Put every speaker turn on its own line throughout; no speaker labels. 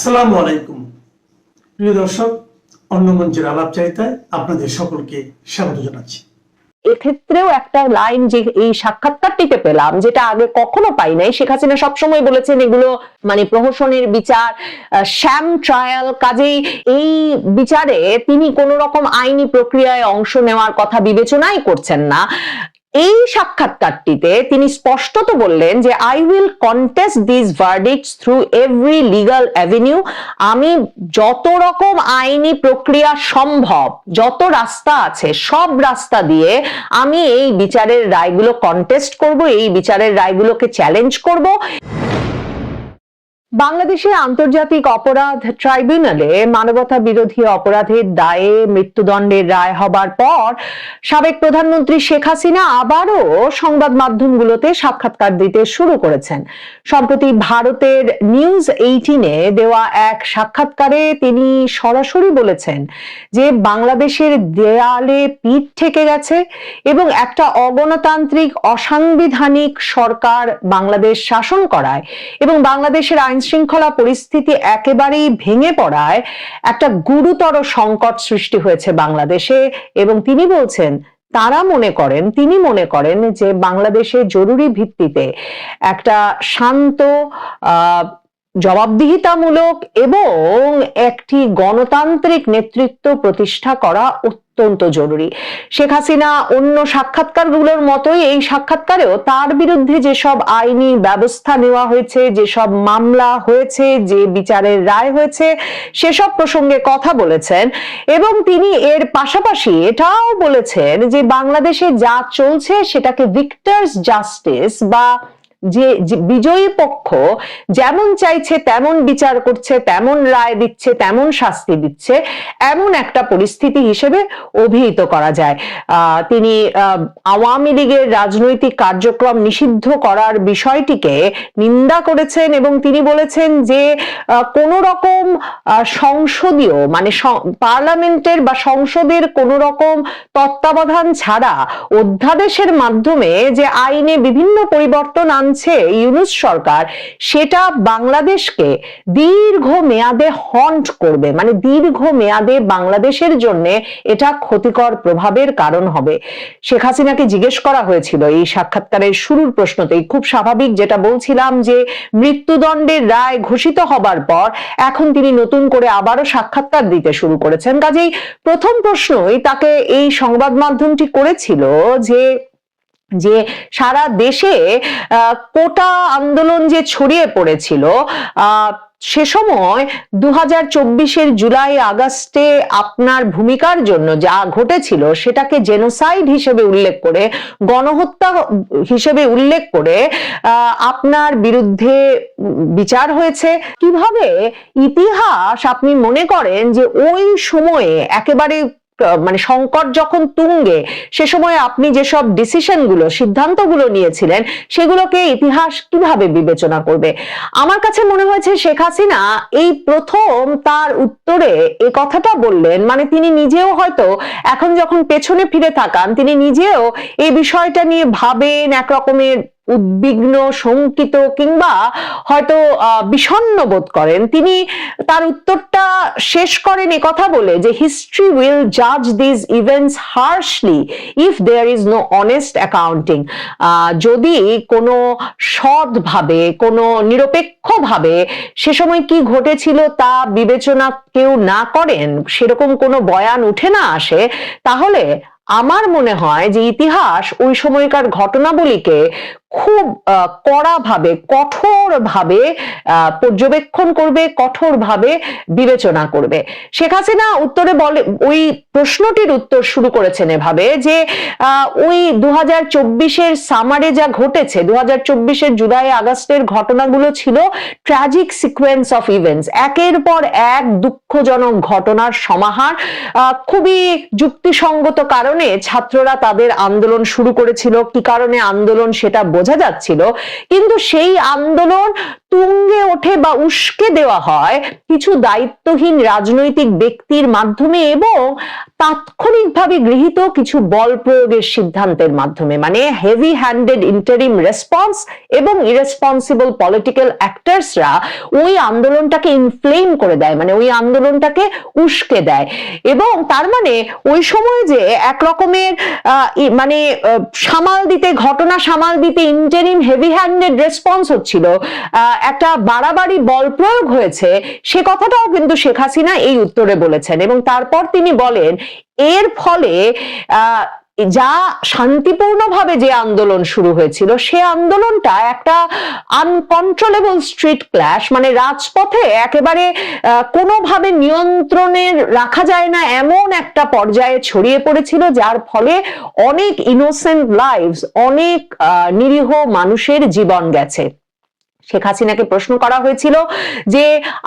আসসালামু আলাইকুম। প্রিয় দর্শক অন্য মঞ্চের আলাপচারিতায় আপনাদের সকলকে স্বাগত জানাচ্ছি।
এক্ষেত্রেও একটা লাইন যে এই সাক্ষাৎকারটিতে পেলাম, যেটা আগে কখনো পাই নাই, শেখ হাসিনা সবসময় বলেছেন এগুলো মানে প্রহসনের বিচার শ্যাম ট্রায়াল কাজেই এই বিচারে তিনি কোন রকম আইনি প্রক্রিয়ায় অংশ নেওয়ার কথা বিবেচনাই করছেন না। এই সাক্ষাৎকারটিতে তিনি স্পষ্টত বললেন যে I will contest this verdicts through every legal avenue আমি যত রকম আইনি প্রক্রিয়া সম্ভব, যত রাস্তা আছে, সব রাস্তা দিয়ে আমি এই বিচারের রায়গুলো কন্টেস্ট করব, এই বিচারের রায়গুলোকে চ্যালেঞ্জ করব। বাংলাদেশে আন্তর্জাতিক অপরাধ ট্রাইব্যুনালে মানবতা বিরোধী অপরাধের দায়ে মৃত্যুদণ্ডের রায় হবার পর সাবেক প্রধানমন্ত্রী শেখ হাসিনা আবারও সংবাদ মাধ্যমগুলোতে সাক্ষাৎকার দিতে শুরু করেছেন। সম্প্রতি ভারতের নিউজ এইটিনে দেওয়া এক সাক্ষাৎকারে তিনি সরাসরি বলেছেন যে বাংলাদেশের দেয়ালে পিঠ ঠেকে গেছে এবং একটা অগণতান্ত্রিক, অসাংবিধানিক সরকার বাংলাদেশ শাসন করায় এবং বাংলাদেশের আইন শৃঙ্খলা পরিস্থিতি একেবারেই ভেঙে পড়ায় একটা গুরুতর সংকট সৃষ্টি হয়েছে বাংলাদেশে এবং তিনি বলছেন, তারা মনে করেন, তিনি মনে করেন যে বাংলাদেশে জরুরি ভিত্তিতে একটা শান্ত জবাবদিহিতামূলক এবং একটি গণতান্ত্রিক নেতৃত্ব প্রতিষ্ঠা করা অত্যন্ত জরুরি। শেখ হাসিনা অন্য সাক্ষাৎকারগুলোর মতোই এই সাক্ষাৎকারেও তার বিরুদ্ধে যেসব আইনি ব্যবস্থা নেওয়া হয়েছে, যেসব মামলা হয়েছে, যে বিচারের রায় হয়েছে, সেসব প্রসঙ্গে কথা বলেছেন এবং তিনি এর পাশাপাশি এটাও বলেছেন যে বাংলাদেশে যা চলছে সেটাকে ভিক্টার্স জাস্টিস বা যে বিজয়ী পক্ষ যেমন চাইছে, তেমন বিচার করছে, তেমন রায় দিচ্ছে, তেমন শাস্তি দিচ্ছে, এমন একটা পরিস্থিতি হিসেবে অভিহিত করা যায়। তিনি আওয়ামী লীগের রাজনৈতিক কার্যক্রম নিষিদ্ধ করার বিষয়টিকে নিন্দা করেছেন এবং তিনি বলেছেন যে কোন রকম সংসদীয় মানে পার্লামেন্টের বা সংসদের কোন রকম তত্ত্বাবধান ছাড়া অধ্যাদেশের মাধ্যমে যে আইনে বিভিন্ন পরিবর্তন আনছে ইউনুস সরকার, সেটা বাংলাদেশকে দীর্ঘ মেয়াদে হন্ট করবে। মানে দীর্ঘ মেয়াদে বাংলাদেশের জন্য এটা ক্ষতিকর প্রভাবের কারণ হবে। শেখ হাসিনাকে জিজ্ঞেস করা হয়েছিল এই সাক্ষাৎকারের শুরুর প্রশ্নতেই। খুব স্বাভাবিক যেটা বলছিলাম যে, মৃত্যুদণ্ডের রায় ঘোষিত হবার পর এখন তিনি নতুন করে আবারও সাক্ষাৎকার দিতে শুরু করেছেন। কাজেই প্রথম প্রশ্নই তাকে এই সংবাদ মাধ্যমটি করেছিল যে যে সারা দেশে কোটা আন্দোলন যে ছড়িয়ে পড়েছিল সে সময় দু হাজার জুলাই আগস্টে আপনার ভূমিকার জন্য যা ঘটেছিল সেটাকে জেনোসাইড হিসেবে উল্লেখ করে, গণহত্যা হিসেবে উল্লেখ করে আপনার বিরুদ্ধে বিচার হয়েছে। কীভাবে ইতিহাস আপনি মনে করেন যে ওই সময়ে একেবারে মানে সংকট যখন তুঙ্গে, সে সময় আপনি যেসব ডিসিশনগুলো, সিদ্ধান্তগুলো নিয়েছিলেন, সেগুলোকে ইতিহাস কীভাবে বিবেচনা করবে? আমার কাছে মনে হয়েছে শেখ হাসিনা এই প্রথম তার উত্তরে এই কথাটা বললেন মানে তিনি নিজেও হয়তো এখন যখন পেছনে ফিরে তাকান, তিনি নিজেও এই বিষয়টা নিয়ে ভাবেন এক রকমের উদ্বিগ্ন শঙ্কিত কিংবা হয়তো আহ, বিষণ্ণ বোধ করেন। তিনি তার উত্তরটা শেষ করেন কথা বলে যে হিস্ট্রি উইল জাজ this events harshly if there is no honest accounting যদি কোনো সৎভাবে কোনো নিরপেক্ষভাবে সে সময় কি ঘটেছিল তা বিবেচনা কেউ না করেন সেরকম কোনো বয়ান উঠে না আসে তাহলে আমার মনে হয় যে ইতিহাস ওই সময়কার ঘটনাবলীকে খুব কড়াভাবে, কঠোরভাবে পর্যবেক্ষণ করবে, কঠোরভাবে বিবেচনা করবে। শেখ হাসিনা উত্তরে বলে, ওই প্রশ্নটির উত্তর শুরু করেছেন এভাবে যে ওই দু হাজার চব্বিশের সামারে যা ঘটেছে দু হাজার চব্বিশের জুলাই আগস্টের ঘটনাগুলো ছিল ট্র্যাজিক সিকোয়েন্স অফ ইভেন্টস একের পর এক দুঃখজনক ঘটনার সমাহার খুবই যুক্তিসঙ্গত কারণে ছাত্ররা তাদের আন্দোলন শুরু করেছিল। কি কারণে আন্দোলন সেটা বোঝা যাচ্ছিল কিন্তু সেই আন্দোলন তুঙ্গে ওঠে বা উস্কে দেওয়া হয় কিছু দায়িত্বহীন রাজনৈতিক ব্যক্তির মাধ্যমে এবং তাৎক্ষণিকভাবে গৃহীত কিছু বল প্রয়োগের সিদ্ধান্তের মাধ্যমে মানে হেভি হ্যান্ডেড ইন্টারিম রেসপন্স এবং ইরেসপন্সিবল পলিটিক্যাল অ্যাক্টার্সরা ওই আন্দোলনটাকে ইনফ্লেম করে দেয় মানে ওই আন্দোলনটাকে উস্কে দেয়। এবং তার মানে ওই সময় যে এক রকমের মানে সামাল দিতে, ঘটনা সামাল দিতে ইন্টারিম হেভি হ্যান্ডেড রেসপন্স হচ্ছিল একটা বাড়াবাড়ি বল প্রয়োগ হয়েছে, সে কথাটাও কিন্তু শেখ হাসিনা এই উত্তরে বলেছেন এবং তারপর তিনি বলেন, এর ফলে যা শান্তিপূর্ণভাবে যে আন্দোলন শুরু হয়েছিল, সে আন্দোলনটা একটা আনকন্ট্রোলেবল স্ট্রিট ক্ল্যাশ মানে রাজপথে একেবারে কোনোভাবে নিয়ন্ত্রণের রাখা যায় না, এমন একটা পর্যায়ে ছড়িয়ে পড়েছিল, যার ফলে অনেক ইনোসেন্ট লাইভস অনেক নিরীহ মানুষের জীবন গেছে। শেখ হাসিনাকে প্রশ্ন করা হয়েছিল যে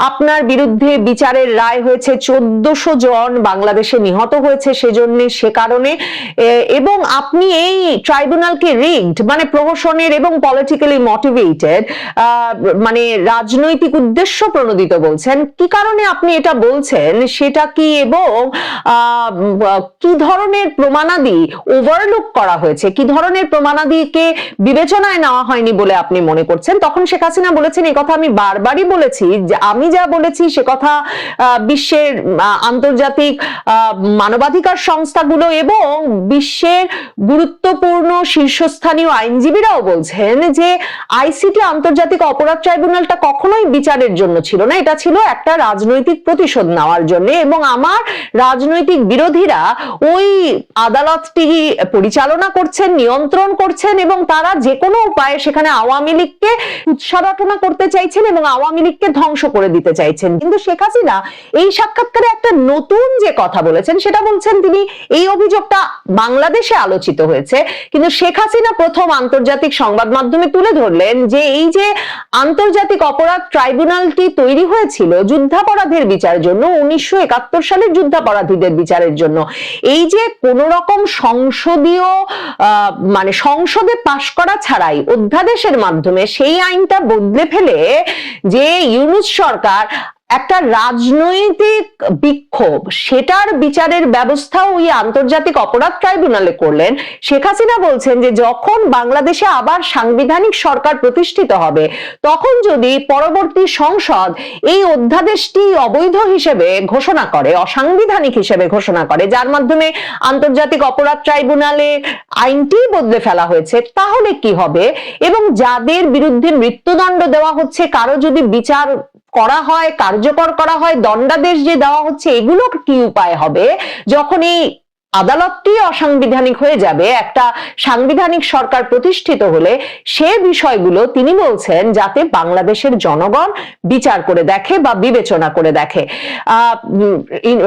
আপনার বিরুদ্ধে বিচারের রায় হয়েছে চোদ্দশো জন বাংলাদেশে নিহত হয়েছে সেজন্য সে কারণে। এবং আপনি এই ট্রাইব্যুনালকে রিগড মানে প্রহসনের এবং পলিটিক্যালি মোটিভেটেড মানে রাজনৈতিক উদ্দেশ্য প্রণোদিত বলছেন, কি কারণে আপনি এটা বলছেন? সেটা কি এবং কি ধরনের প্রমাণাদি ওভারলুক করা হয়েছে? কি ধরনের প্রমাণাদিকে বিবেচনায় নেওয়া হয়নি বলে আপনি মনে করছেন? তখন শেখ হাসিনা বলেছেন এই কথা আমি বারবারই বলেছি। যে আমি যা বলেছি, সে কথা বিশ্বের আন্তর্জাতিক মানবাধিকার সংস্থাগুলো এবং বিশ্বের গুরুত্বপূর্ণ শীর্ষস্থানীয় আইনজীবীরাও বলছেন যে আইসিটি আন্তর্জাতিক অপরাধ ট্রাইব্যুনালটা কখনোই বিচারের জন্য ছিল না। এটা ছিল একটা রাজনৈতিক প্রতিশোধ নেওয়ার জন্য এবং আমার রাজনৈতিক বিরোধীরা ওই আদালতটি পরিচালনা করছেন, নিয়ন্ত্রণ করছেন এবং তারা যে কোনো উপায়ে সেখানে আওয়ামী লীগকে উৎসারটনা করতে চাইছেন এবং আওয়ামী লীগকে ধ্বংস করে দিতে চাইছেন। কিন্তু শেখ হাসিনা এই সাক্ষাৎকারে একটা নতুন যে কথা বলেছেন, সেটা বলছেন তিনি এই অভিযোগটা বাংলাদেশে আলোচিত হয়েছে। কিন্তু শেখ হাসিনা প্রথম আন্তর্জাতিক সংবাদ মাধ্যমে তুলে ধরলেন যে এই যে আন্তর্জাতিক অপরাধ ট্রাইব্যুনালটি তৈরি হয়েছিল যুদ্ধাপরাধের বিচারের জন্য, উনিশশো একাত্তর সালের যুদ্ধাপরাধীদের বিচারের জন্য, এই যে কোন রকম সংসদীয় মানে সংসদে পাশ করা ছাড়াই অধ্যাদেশের মাধ্যমে সেই আইনটা বদলে ফেলে যে ইউনুস সরকার একটা রাজনৈতিক বিক্ষোভ, সেটার বিচারের ব্যবস্থা ওই আন্তর্জাতিক অপরাধ ট্রাইব্যুনালে করলেন। শেখ হাসিনা বলছেন যে, যখন বাংলাদেশে আবার সাংবিধানিক সরকার প্রতিষ্ঠিত হবে, তখন যদি পরবর্তী সংসদ এই অধ্যাদেশটি অবৈধ হিসেবে ঘোষণা করে, অসাংবিধানিক হিসেবে ঘোষণা করে, যার মাধ্যমে আন্তর্জাতিক অপরাধ ট্রাইব্যুনালে আইনটি বদলে ফেলা হয়েছে, তাহলে কি হবে? এবং যাদের বিরুদ্ধে মৃত্যুদণ্ড দেওয়া হচ্ছে, কারও যদি বিচার করা হয়, কার্যকর করা হয়, দণ্ডাদেশ যে দেওয়া হচ্ছে, এগুলো কি উপায় হবে? যখন এই আদালতটি অসাংবিধানিক হয়ে যাবে। একটা সাংবিধানিক সরকার প্রতিষ্ঠিত হলে সে বিষয়গুলো তিনি বলছেন যাতে বাংলাদেশের জনগণ বিচার করে দেখে বা বিবেচনা করে দেখে।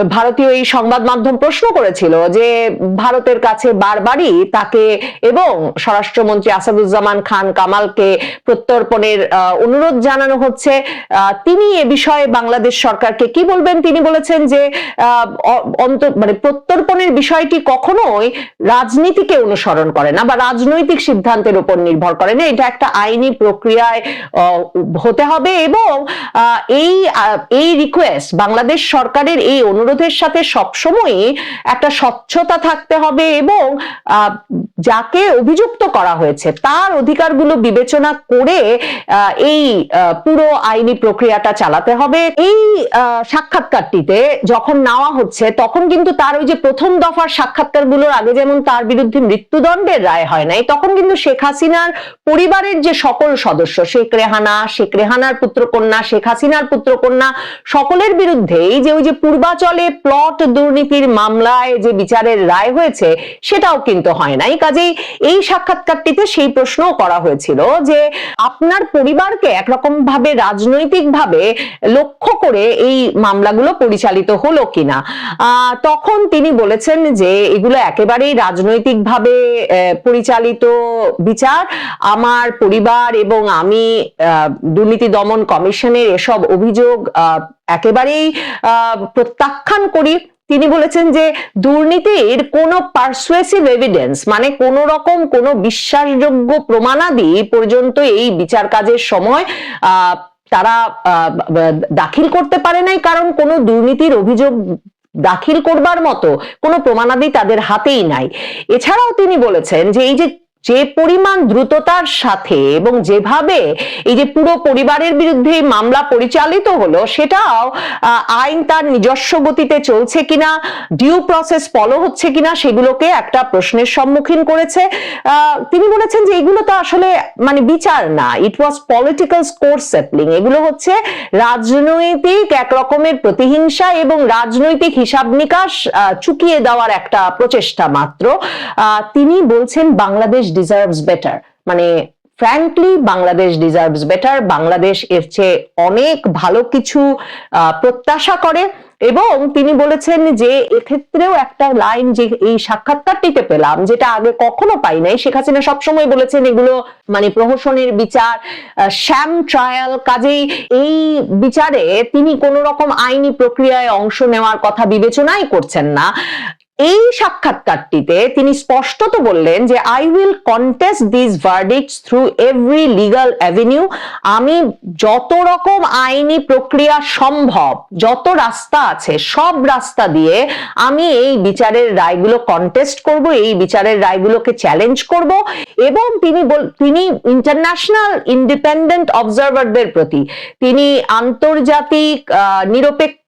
ভারতীয় এই সংবাদ মাধ্যম প্রশ্ন করেছিল যে ভারতের কাছে বারবারই তাকে এবং স্বরাষ্ট্রমন্ত্রী আসাদুজ্জামান খান কামালকে প্রত্যর্পণের অনুরোধ জানানো হচ্ছে। তিনি এ বিষয়ে বাংলাদেশ সরকারকে কি বলবেন? তিনি বলেছেন যে অন্ত- মানে প্রত্যর্পণের বিষয়টি কখনোই রাজনীতিকে অনুসরণ করে না বা রাজনৈতিক সিদ্ধান্তের উপর নির্ভর করে না। এটা একটা আইনি প্রক্রিয়ায় হতে হবে এবং এই এই রিকোয়েস্ট বাংলাদেশ সরকারের এই অনুরোধের সাথে সবসময়ই একটা স্বচ্ছতা থাকতে হবে এবং যাকে অভিযুক্ত করা হয়েছে তার অধিকারগুলো বিবেচনা করে এই পুরো আইনি প্রক্রিয়াটা চালাতে হবে। এই সাক্ষাৎকারটিতে যখন নেওয়া হচ্ছে তখন কিন্তু তার ওই যে প্রথম দফার সাক্ষাৎকারগুলোর আগে যেমন তার বিরুদ্ধে মৃত্যুদণ্ডের রায় হয় নাই, তখন কিন্তু শেখ হাসিনার পরিবারের যে সকল সদস্য, শেখ রেহানা, শেখ রেহানার পুত্রকন্যা, শেখ হাসিনার পুত্রকন্যা, সকলের বিরুদ্ধে এই যে ওই যে পূর্বাচলে প্লট দুর্নীতির মামলায় যে বিচারের রায় হয়েছে, সেটাও কিন্তু হয় নাই। কাজেই এই সাক্ষাৎকারটিতে সেই প্রশ্নও করা হয়েছিল যে আপনার পরিবারকে একরকম ভাবে রাজনৈতিক ভাবে লক্ষ্য করে এই মামলাগুলো পরিচালিত হলো কিনা। তখন তিনি বলেছেন যে এগুলো একেবারেই রাজনৈতিক ভাবে পরিচালিত বিচার। আমার পরিবার এবং আমি দুর্নীতি দমন কমিশনের এসব অভিযোগ একেবারেই প্রত্যাখ্যান করি। তিনি বলেছেন যে দুর্নীতির কোনো পারসুয়েসিভ এভিডেন্স মানে কোন রকম কোনো বিশ্বাসযোগ্য প্রমাণাদি পর্যন্ত এই বিচার কাজের সময় তারা দাখিল করতে পারে নাই। কারণ কোনো দুর্নীতির অভিযোগ দাখিল করবার মতো কোনো প্রমাণাদি তাদের হাতেই নাই। এছাড়াও তিনি বলেছেন যে এই যে যে পরিমাণ দ্রুততার সাথে এবং যেভাবে এই যে পুরো পরিবারের বিরুদ্ধে মামলা পরিচালিত হলো, সেটাও আইন তার নিজস্ব গতিতে চলছে কিনা ডিউ প্রসেস ফলো হচ্ছে কিনা, সেগুলোকে একটা প্রশ্নের সম্মুখীন করেছে। তিনি বলেছেন যে এগুলো তো আসলে মানে বিচার না it was political score settling এগুলো হচ্ছে রাজনৈতিক এক রকমের প্রতিহিংসা এবং রাজনৈতিক হিসাব নিকাশ চুকিয়ে দেওয়ার একটা প্রচেষ্টা মাত্র। তিনি বলছেন বাংলাদেশ ডিজার্ভস বেটার মানে frankly Bangladesh deserves better Bangladesh এর চেয়ে অনেক ভালো কিছু প্রত্যাশা করে। এবং তিনি বলেছেন যে, এক্ষেত্রেও একটা লাইন যে, এই সাক্ষাৎকারটিতে পেলাম, যেটা আগে কখনো পাই নাই, শেখ হাসিনা সবসময় বলেছেন এগুলো মানে প্রহসনের বিচার শ্যাম ট্রায়াল কাজেই এই বিচারে তিনি কোন রকম আইনি প্রক্রিয়ায় অংশ নেওয়ার কথা বিবেচনাই করছেন না। এই সাক্ষাৎকারটিতে তিনি স্পষ্টত বললেন যে I will contest this verdicts through every legal avenue আমি যত রকম আইনি প্রক্রিয়া সম্ভব, যত রাস্তা আছে, সব রাস্তা দিয়ে আমি এই বিচারের রায়গুলো কন্টেস্ট করব, এই বিচারের রায়গুলোকে চ্যালেঞ্জ করব। এবং তিনি তিনি ইন্টারন্যাশনাল ইন্ডিপেন্ডেন্ট অবজারভারদের প্রতি, তিনি আন্তর্জাতিক নিরপেক্ষ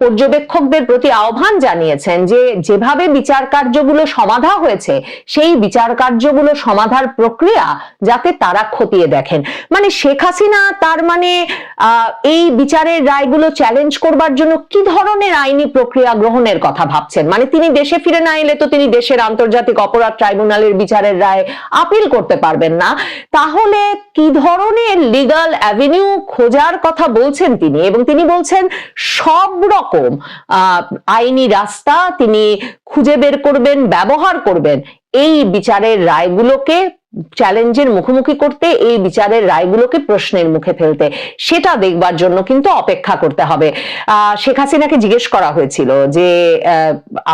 পর্যবেক্ষকদের প্রতি আহ্বান জানিয়েছেন যে, যেভাবে বিচার কার্যগুলো সমাধা হয়েছে, সেই বিচার কার্যগুলো সমাধার প্রক্রিয়া যাতে তারা খতিয়ে দেখেন। মানে শেখ হাসিনা তার মানে এই বিচারের রায়গুলো চ্যালেঞ্জ করবার জন্য কি ধরনের আইনি প্রক্রিয়া গ্রহণের কথা ভাবছেন? মানে তিনি দেশে ফিরে না এলে তো তিনি দেশের আন্তর্জাতিক অপরাধ ট্রাইব্যুনালের বিচারের রায় আপিল করতে পারবেন না। তাহলে কি ধরনের লিগাল অ্যাভিনিউ খোঁজার কথা বলছেন তিনি? এবং তিনি বলছেন সব রকম আইনি রাস্তা তিনি খুঁজে বের করবেন, ব্যবহার করবেন। এই বিচারের রায়গুলোকে চ্যালেঞ্জের মুখোমুখি করতে, এই বিচারের রায়গুলোকে প্রশ্নের মুখে ফেলতে। সেটা দেখবার জন্য কিন্তু অপেক্ষা করতে হবে। আহ শেখ হাসিনাকে জিজ্ঞেস করা হয়েছিল যে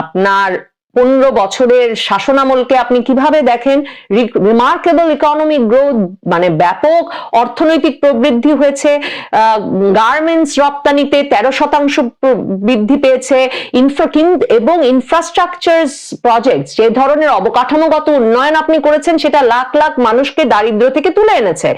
আপনার পনেরো বছরের শাসনামলকে আপনি কীভাবে দেখেন? রিমার্কেবল ইকোনমিক গ্রোথ মানে ব্যাপক অর্থনৈতিক প্রবৃদ্ধি হয়েছে গার্মেন্টস রপ্তানিতে তেরো শতাংশ বৃদ্ধি পেয়েছে এবং ইনফ্রাস্ট্রাকচার প্রজেক্ট যে ধরনের অবকাঠামোগত উন্নয়ন আপনি করেছেন, সেটা লাখ লাখ মানুষকে দারিদ্র থেকে তুলে এনেছে।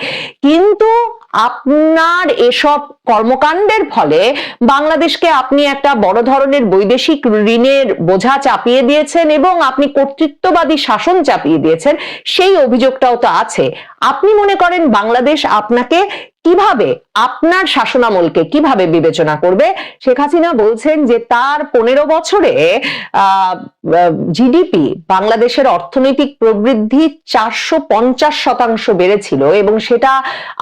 কিন্তু আপনার এসব কর্মকাণ্ডের ফলে বাংলাদেশকে আপনি একটা বড় ধরনের বৈদেশিক ঋণের বোঝা চাপিয়ে দিয়েছেন এবং আপনি কর্তৃত্ববাদী শাসন চাপিয়ে দিয়েছেন, সেই অভিযোগটাও তো আছে। আপনি মনে করেন বাংলাদেশ আপনাকে কীভাবে আপনার শাসনামলকে কীভাবে বিবেচনা করবে? শেখ হাসিনা বলছেন যে তার পনেরো বছরে জিডিপি বাংলাদেশের অর্থনৈতিক প্রবৃদ্ধি চারশো পঞ্চাশ শতাংশ বেড়েছিল এবং সেটা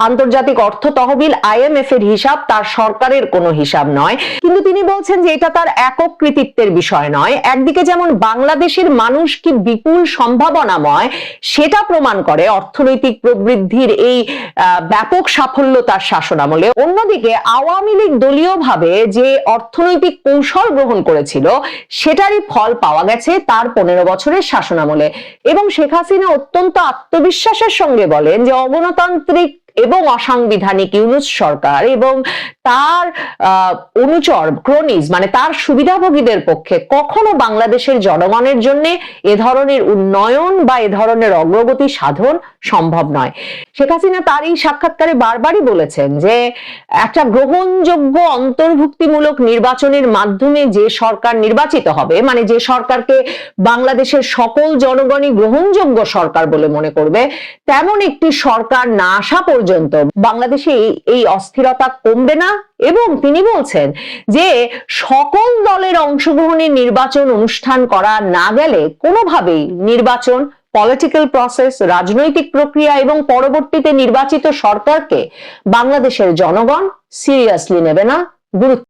আন্তর্জাতিক অর্থ তহবিল আইএমএফ এর হিসাব তার সরকারের কোনো হিসাব নয়। কিন্তু তিনি বলছেন যে এটা তার একক কৃতিত্বের বিষয় নয়। একদিকে যেমন বাংলাদেশের মানুষ কি বিপুল সম্ভাবনাময়, সেটা প্রমাণ করে অর্থনৈতিক প্রবৃদ্ধির এই ব্যাপক সাফল্য তার শাসন আমলে অন্যদিকে আওয়ামী লীগ দলীয়ভাবে যে অর্থনৈতিক কৌশল গ্রহণ করেছিল, সেটারই ফল পাওয়া গেছে তার পনেরো বছরের শাসন আমলে এবং শেখ হাসিনা অত্যন্ত আত্মবিশ্বাসের সঙ্গে বলেন যে অগণতান্ত্রিক এবং অসাংবিধানিক ইউনুস সরকার এবং তার অনুচর ক্রোনিজ মানে তার সুবিধাভোগীদের পক্ষে কখনো বাংলাদেশের জনগণের জন্য এ ধরনের উন্নয়ন বা এ ধরনের অগ্রগতি সাধন সম্ভব নয়। শেখ হাসিনা তার এই সাক্ষাৎকারে বারবারই বলেছেন যে, একটা গ্রহণযোগ্য অন্তর্ভুক্তিমূলক নির্বাচনের মাধ্যমে যে সরকার নির্বাচিত হবে মানে যে সরকারকে বাংলাদেশের সকল জনগণই গ্রহণযোগ্য সরকার বলে মনে করবে, তেমন একটি সরকার না আসা পর্যন্ত বাংলাদেশে এই- অস্থিরতা কমবে না এবং তিনি বলছেন যে সকল দলের অংশগ্রহণে নির্বাচন অনুষ্ঠান করা না গেলে কোনোভাবেই নির্বাচন পলিটিক্যাল প্রসেস রাজনৈতিক প্রক্রিয়া এবং পরবর্তীতে নির্বাচিত সরকারকে বাংলাদেশের জনগণ সিরিয়াসলি নেবে না। গুরুত্ব